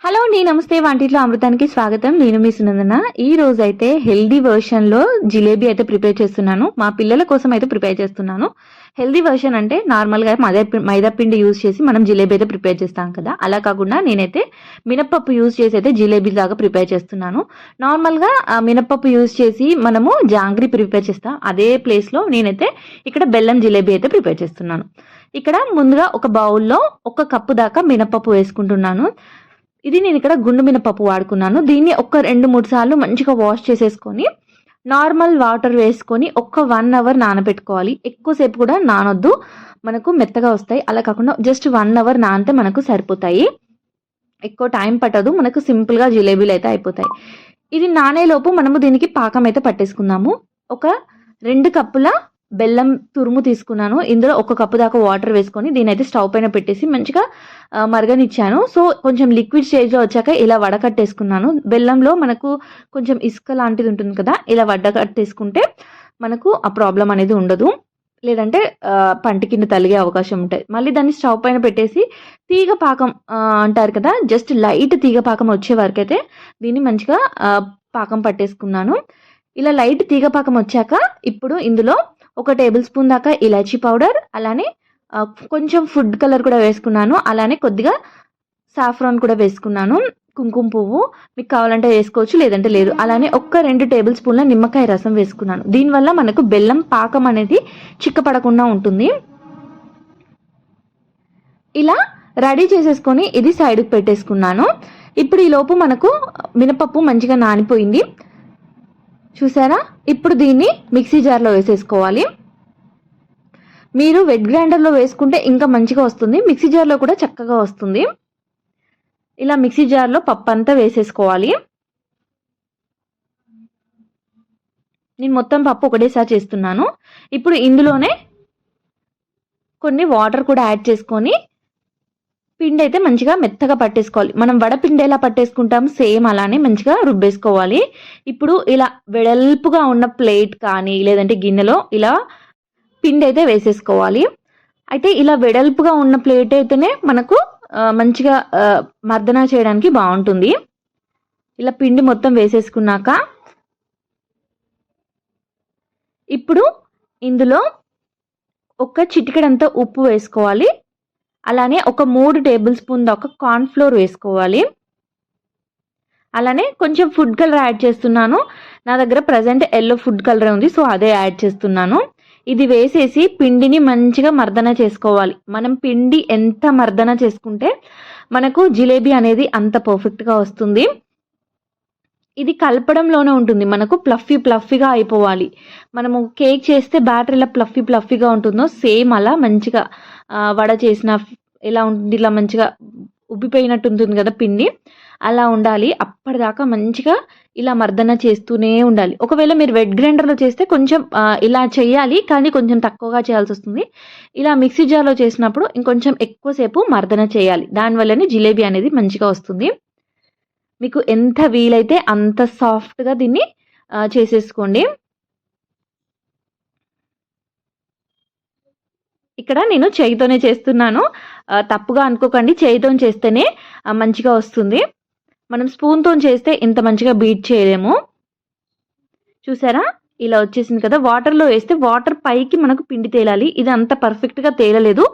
Hello అండి నమస్తే వంటిట్లో అమృతానికి స్వాగతం. నేను మీ సునందన. ఈ రోజు అయితే హెల్దీ వర్షన్లో జిలేబీ అయితే ప్రిపేర్ చేస్తున్నాను. మా పిల్లల కోసం అయితే ప్రిపేర్ చేస్తున్నాను. హెల్దీ వర్షన్ అంటే నార్మల్గా మైదా పి- మైదా పిండి యూజ్ చేసి మనం జిలేబీ అయితే ప్రిపేర్ చేస్తాం కదా. అలా కాకుండా నేనైతే మినప్పప్పు యూజ్ చేసి అయితే జిలేబీ లాగా ప్రిపేర్ చేస్తున్నాను. నార్మల్గా మినప్పప్పు యూజ్ చేసి మనము జాంగ్రీ ప్రిపేర్ చేస్తాం. అదే ప్లేస్లో నేనైతే ఇక్కడ బెల్లం జిలేబీ అయితే ప్రిపేర్ చేస్తున్నాను. ఇక్కడ ముందుగా ఒక బౌల్లో ఒక కప్పు దాకా మినప్పప్పు వేసుకుంటున్నాను. ఇది నేను ఇక్కడ గుండు మినపప్పు వాడుకున్నాను. దీన్ని ఒక రెండు మూడు సార్లు మంచిగా వాష్ చేసేసుకొని నార్మల్ వాటర్ వేసుకొని ఒక్క వన్ అవర్ నానబెట్టుకోవాలి. ఎక్కువసేపు కూడా నానొద్దు. మనకు మెత్తగా వస్తాయి. అలా కాకుండా జస్ట్ వన్ అవర్ నానితే మనకు సరిపోతాయి. ఎక్కువ టైం పట్టదు. మనకు సింపుల్గా జిలేబీలు అయితే అయిపోతాయి. ఇది నానేలోపు మనము దీనికి పాకం అయితే పట్టేసుకుందాము. ఒక రెండు కప్పుల బెల్లం తురుము తీసుకున్నాను. ఇందులో ఒక కప్పు దాకా వాటర్ వేసుకొని దీని అయితే స్టవ్ పైన పెట్టేసి మంచిగా మరగనిచ్చాను. సో కొంచెం లిక్విడ్ స్టేజ్లో వచ్చాక ఇలా వడకట్టేసుకున్నాను బెల్లంలో మనకు కొంచెం ఇసుక లాంటిది ఉంటుంది కదా ఇలా వడకట్టేసుకుంటే మనకు ఆ ప్రాబ్లం అనేది ఉండదు. లేదంటే పంట కింద తలిగే అవకాశం ఉంటుంది మళ్ళీ దాన్ని స్టవ్ పైన పెట్టేసి తీగ పాకం అంటారు కదా జస్ట్ లైట్ తీగ పాకం వచ్చే వరకు అయితే దీన్ని మంచిగా పాకం పట్టేసుకున్నాను. ఇలా లైట్ తీగ పాకం వచ్చాక ఇప్పుడు ఇందులో ఒక టేబుల్ స్పూన్ దాకా ఇలాచీ పౌడర్ అలానే కొంచెం ఫుడ్ కలర్ కూడా వేసుకున్నాను. అలానే కొద్దిగా సాఫ్రాన్ కూడా వేసుకున్నాను. కుంకుమ పువ్వు మీకు కావాలంటే వేసుకోవచ్చు లేదంటే లేదు. అలానే ఒక్క రెండు టేబుల్ స్పూన్ల నిమ్మకాయ రసం వేసుకున్నాను. దీనివల్ల మనకు బెల్లం పాకం అనేది చిక్కపడకుండా ఉంటుంది. ఇలా రెడీ చేసేసుకొని ఇది సైడ్కి పెట్టేసుకున్నాను. ఇప్పుడు ఈ లోపు మనకు మినపప్పు మంచిగా నానిపోయింది. చూసారా ఇప్పుడు దీన్ని మిక్సీ జార్లో వేసేసుకోవాలి. మీరు వెట్ గ్రైండర్లో వేసుకుంటే ఇంకా మంచిగా వస్తుంది. మిక్సీ జార్లో కూడా చక్కగా వస్తుంది. ఇలా మిక్సీ జార్లో పప్పు అంతా వేసేసుకోవాలి. నేను మొత్తం పప్పు ఒకటేసారి చేస్తున్నాను. ఇప్పుడు ఇందులోనే కొన్ని వాటర్ కూడా యాడ్ చేసుకొని పిండి అయితే మంచిగా మెత్తగా పట్టేసుకోవాలి. మనం వడపిండి ఎలా పట్టేసుకుంటాం సేమ్ అలానే మంచిగా రుబ్బేసుకోవాలి. ఇప్పుడు ఇలా వెడల్పుగా ఉన్న ప్లేట్ కానీ లేదంటే గిన్నెలో ఇలా పిండి అయితే వేసేసుకోవాలి. అయితే ఇలా వెడల్పుగా ఉన్న ప్లేట్ అయితేనే మనకు మంచిగా మర్దన చేయడానికి బాగుంటుంది. ఇలా పిండి మొత్తం వేసేసుకున్నాక ఇప్పుడు ఇందులో ఒక చిటికెడంత ఉప్పు వేసుకోవాలి. అలానే ఒక మూడు టేబుల్ స్పూన్ దాకా కార్న్ ఫ్లోర్ వేసుకోవాలి. అలానే కొంచెం ఫుడ్ కలర్ యాడ్ చేస్తున్నాను. నా దగ్గర ప్రజెంట్ ఎల్లో ఫుడ్ కలర్ ఉంది సో అదే యాడ్ చేస్తున్నాను. ఇది వేసేసి పిండిని మంచిగా మర్దన చేసుకోవాలి. మనం పిండి ఎంత మర్దన చేసుకుంటే మనకు జిలేబీ అనేది అంత పర్ఫెక్ట్గా వస్తుంది. ఇది కలపడంలోనే ఉంటుంది. మనకు ప్లఫీ ప్లఫీగా అయిపోవాలి. మనము కేక్ చేస్తే బ్యాటర్ ఎలా ప్లఫీ ప్లఫీగా ఉంటుందో సేమ్ అలా మంచిగా వడ చేసిన ఎలా ఉంటుంది ఇలా మంచిగా ఉబ్బిపోయినట్టు ఉంటుంది కదా పిండి. అలా ఉండాలి. అప్పటిదాకా మంచిగా ఇలా మర్దన చేస్తూనే ఉండాలి. ఒకవేళ మీరు వెట్ గ్రైండర్లో చేస్తే కొంచెం ఇలా చేయాలి కానీ కొంచెం తక్కువగా చేయాల్సి వస్తుంది. ఇలా మిక్సీ జార్లో చేసినప్పుడు ఇంకొంచెం ఎక్కువసేపు మర్దన చేయాలి. దానివల్లనే జిలేబీ అనేది మంచిగా వస్తుంది. మీకు ఎంత వీలైతే అంత సాఫ్ట్గా దీన్ని చేసేసుకోండి. ఇక్కడ నేను చేయితోనే చేస్తున్నాను. తప్పుగా అనుకోకండి. చేయితో చేస్తేనే మంచిగా వస్తుంది. మనం స్పూన్తో చేస్తే ఇంత మంచిగా బీట్ చేయలేము. చూసారా? ఇలా వచ్చేసింది కదా. వాటర్లో వేస్తే వాటర్ పైకి మనకు పిండి తేలాలి. ఇది అంత పర్ఫెక్ట్గా తేలలేదు.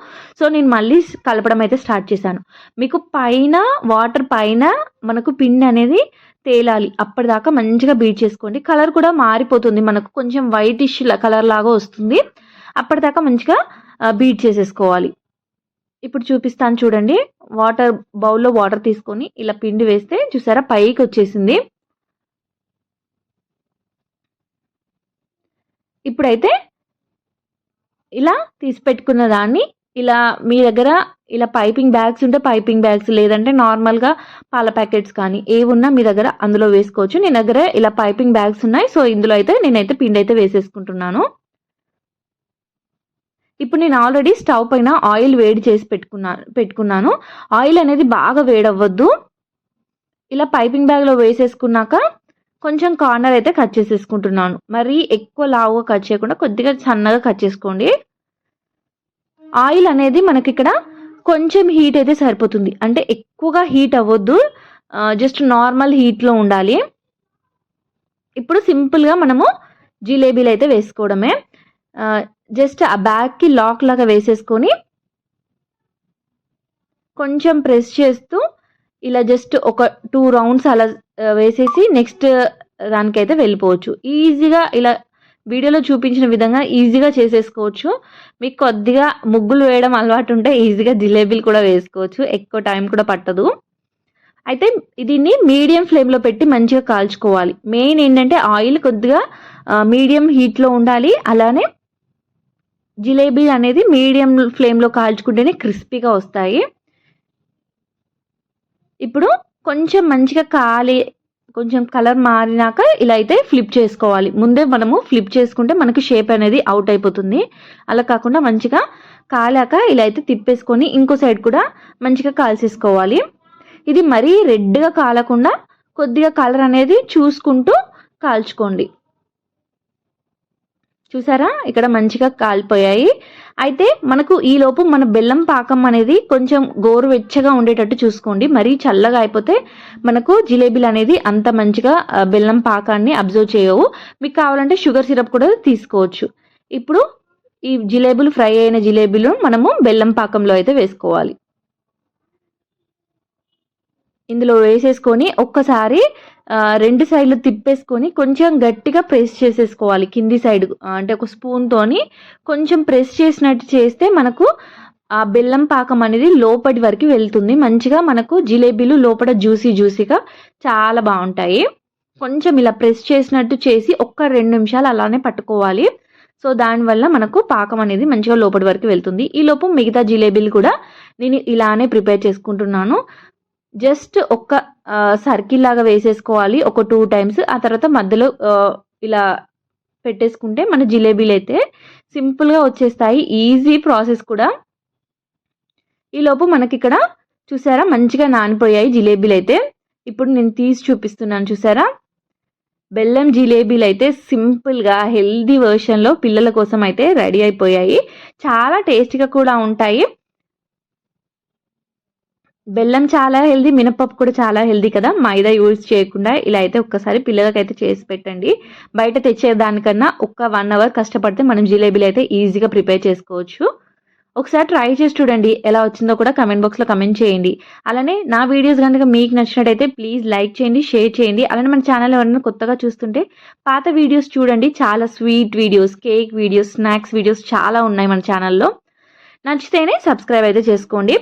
సో నేను మళ్ళీ కలపడం అయితే స్టార్ట్ చేశాను. మీకు పైన వాటర్ పైన మనకు పిండి అనేది తేలాలి. అప్పటిదాకా మంచిగా బీట్ చేసుకోండి. కలర్ కూడా మారిపోతుంది మనకు. కొంచెం వైటిష్ కలర్ లాగా వస్తుంది. అప్పటిదాకా మంచిగా బీట్ చేసేసుకోవాలి. ఇప్పుడు చూపిస్తాను చూడండి. వాటర్ బౌల్లో వాటర్ తీసుకొని ఇలా పిండి వేస్తే చూసారా? పైకి వచ్చేసింది. ఇప్పుడైతే ఇలా తీసి పెట్టుకున్న దాన్ని ఇలా మీ దగ్గర ఇలా పైపింగ్ బ్యాగ్స్ ఉంటే పైపింగ్ బ్యాగ్స్ లేదంటే నార్మల్గా పాల ప్యాకెట్స్ కానీ ఏవి ఉన్నా మీ దగ్గర అందులో వేసుకోవచ్చు. నేను దగ్గర ఇలా పైపింగ్ బ్యాగ్స్ ఉన్నాయి. సో ఇందులో అయితే నేనైతే పిండి అయితే వేసేసుకుంటున్నాను. ఇప్పుడు నేను ఆల్రెడీ స్టవ్ పైన ఆయిల్ వేడి చేసి పెట్టుకున్నా పెట్టుకున్నాను. ఆయిల్ అనేది బాగా వేడవ్వద్దు. ఇలా పైపింగ్ బ్యాగ్లో వేసేసుకున్నాక కొంచెం కార్నర్ అయితే కట్ చేసేసుకుంటున్నాను. మరీ ఎక్కువ లావుగా కట్ చేయకుండా కొద్దిగా సన్నగా కట్ చేసుకోండి. ఆయిల్ అనేది మనకి ఇక్కడ కొంచెం హీట్ అయితే సరిపోతుంది. అంటే ఎక్కువగా హీట్ అవ్వద్దు. జస్ట్ నార్మల్ హీట్లో ఉండాలి. ఇప్పుడు సింపుల్గా మనము జిలేబీలు అయితే వేసుకోవడమే. జస్ట్ ఆ బ్యాగ్కి లాక్ లాగా వేసేసుకొని కొంచెం ప్రెస్ చేస్తూ ఇలా జస్ట్ ఒక టూ రౌండ్స్ అలా వేసేసి నెక్స్ట్ దానికైతే వెళ్ళిపోవచ్చు. ఈజీగా ఇలా వీడియోలో చూపించిన విధంగా ఈజీగా చేసేసుకోవచ్చు. మీకు కొద్దిగా ముగ్గులు వేయడం అలవాటు ఉంటే ఈజీగా జిలేబీలు కూడా వేసుకోవచ్చు. ఎక్కువ టైం కూడా పట్టదు. అయితే దీన్ని మీడియం ఫ్లేమ్లో పెట్టి మంచిగా కాల్చుకోవాలి. మెయిన్ ఏంటంటే ఆయిల్ కొద్దిగా మీడియం హీట్లో ఉండాలి. అలానే జిలేబీ అనేది మీడియం ఫ్లేమ్లో కాల్చుకుంటేనే క్రిస్పీగా వస్తాయి. ఇప్పుడు కొంచెం మంచిగా కాలి కొంచెం కలర్ మారినాక ఇలా అయితే ఫ్లిప్ చేసుకోవాలి. ముందే మనము ఫ్లిప్ చేసుకుంటే మనకి షేప్ అనేది అవుట్ అయిపోతుంది. అలా కాకుండా మంచిగా కాలాక ఇలా అయితే తిప్పేసుకొని ఇంకో సైడ్ కూడా మంచిగా కాల్చేసుకోవాలి. ఇది మరీ రెడ్గా కాలకుండా కొద్దిగా కలర్ అనేది చూసుకుంటూ కాల్చుకోండి. చూసారా? ఇక్కడ మంచిగా కాలిపోయాయి. అయితే మనకు ఈ లోపు మన బెల్లం పాకం అనేది కొంచెం గోరువెచ్చగా ఉండేటట్టు చూసుకోండి. మరీ చల్లగా అయిపోతే మనకు జిలేబీలు అనేది అంత మంచిగా బెల్లం పాకాన్ని అబ్జర్వ్ చేయవు. మీకు కావాలంటే షుగర్ సిరప్ కూడా తీసుకోవచ్చు. ఇప్పుడు ఈ జిలేబులు ఫ్రై అయిన జిలేబీలు మనము బెల్లం పాకంలో అయితే వేసుకోవాలి. ఇందులో వేసేసుకొని ఒక్కసారి రెండు సైడ్లు తిప్పేసుకొని కొంచెం గట్టిగా ప్రెస్ చేసేసుకోవాలి కింది సైడ్ అంటే ఒక స్పూన్తోని కొంచెం ప్రెస్ చేసినట్టు చేస్తే మనకు ఆ బెల్లం పాకం అనేది లోపటి వరకు వెళ్తుంది. మంచిగా మనకు జిలేబీలు లోపల జ్యూసీ జ్యూసీగా చాలా బాగుంటాయి. కొంచెం ఇలా ప్రెస్ చేసినట్టు చేసి ఒక్క రెండు నిమిషాలు అలానే పట్టుకోవాలి. సో దానివల్ల మనకు పాకం అనేది మంచిగా లోపటి వరకు వెళ్తుంది. ఈ లోపు మిగతా జిలేబీలు కూడా నేను ఇలానే ప్రిపేర్ చేసుకుంటున్నాను. జస్ట్ ఒక్క సర్కిల్ లాగా వేసేసుకోవాలి. ఒక టూ టైమ్స్. ఆ తర్వాత మధ్యలో ఇలా పెట్టేసుకుంటే మన జిలేబీలు అయితే సింపుల్గా వచ్చేస్తాయి. ఈజీ ప్రాసెస్ కూడా. ఈలోపు మనకి ఇక్కడ చూసారా? మంచిగా నానిపోయాయి జిలేబీలు అయితే. ఇప్పుడు నేను తీసి చూపిస్తున్నాను చూసారా? బెల్లం జిలేబీలు అయితే సింపుల్గా హెల్దీ వర్షన్లో పిల్లల కోసం అయితే రెడీ అయిపోయాయి. చాలా టేస్టీగా కూడా ఉంటాయి. బెల్లం చాలా హెల్దీ మినపప్పు కూడా చాలా హెల్దీ కదా? మైదా యూజ్ చేయకుండా ఇలా అయితే ఒక్కసారి పిల్లలకైతే చేసి పెట్టండి. బయట తెచ్చేదానికన్నా ఒక్క వన్ అవర్ కష్టపడితే మనం జిలేబీలు అయితే ఈజీగా ప్రిపేర్ చేసుకోవచ్చు. ఒకసారి ట్రై చేసి చూడండి ఎలా వచ్చిందో కూడా కమెంట్ బాక్స్లో కమెంట్ చేయండి. అలానే నా వీడియోస్ కనుక మీకు నచ్చినట్టయితే ప్లీజ్ లైక్ చేయండి షేర్ చేయండి. అలానే మన ఛానల్ ఎవరైనా కొత్తగా చూస్తుంటే పాత వీడియోస్ చూడండి. చాలా sweet videos cake videos snacks videos చాలా ఉన్నాయి మన ఛానల్లో. నచ్చితేనే సబ్స్క్రైబ్ అయితే చేసుకోండి.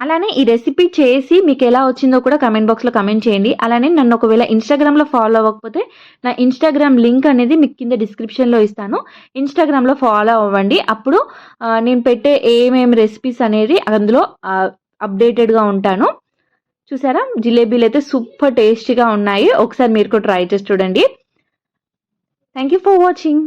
అలానే ఈ రెసిపీ చేసి మీకు ఎలా వచ్చిందో కూడా కమెంట్ బాక్స్లో కమెంట్ చేయండి. అలానే నన్ను ఒకవేళ ఇన్స్టాగ్రామ్లో ఫాలో అవ్వకపోతే నా ఇన్స్టాగ్రామ్ లింక్ అనేది మీకు కింద డిస్క్రిప్షన్లో ఇస్తాను. ఇన్స్టాగ్రామ్లో ఫాలో అవ్వండి. అప్పుడు నేను పెట్టే ఏమేమి రెసిపీస్ అనేది అందులో అప్డేటెడ్గా ఉంటాను. చూసారా? జిలేబీలు అయితే సూపర్ టేస్టీగా ఉన్నాయి. ఒకసారి మీరు కూడా ట్రై చేసి చూడండి. Thank you for watching.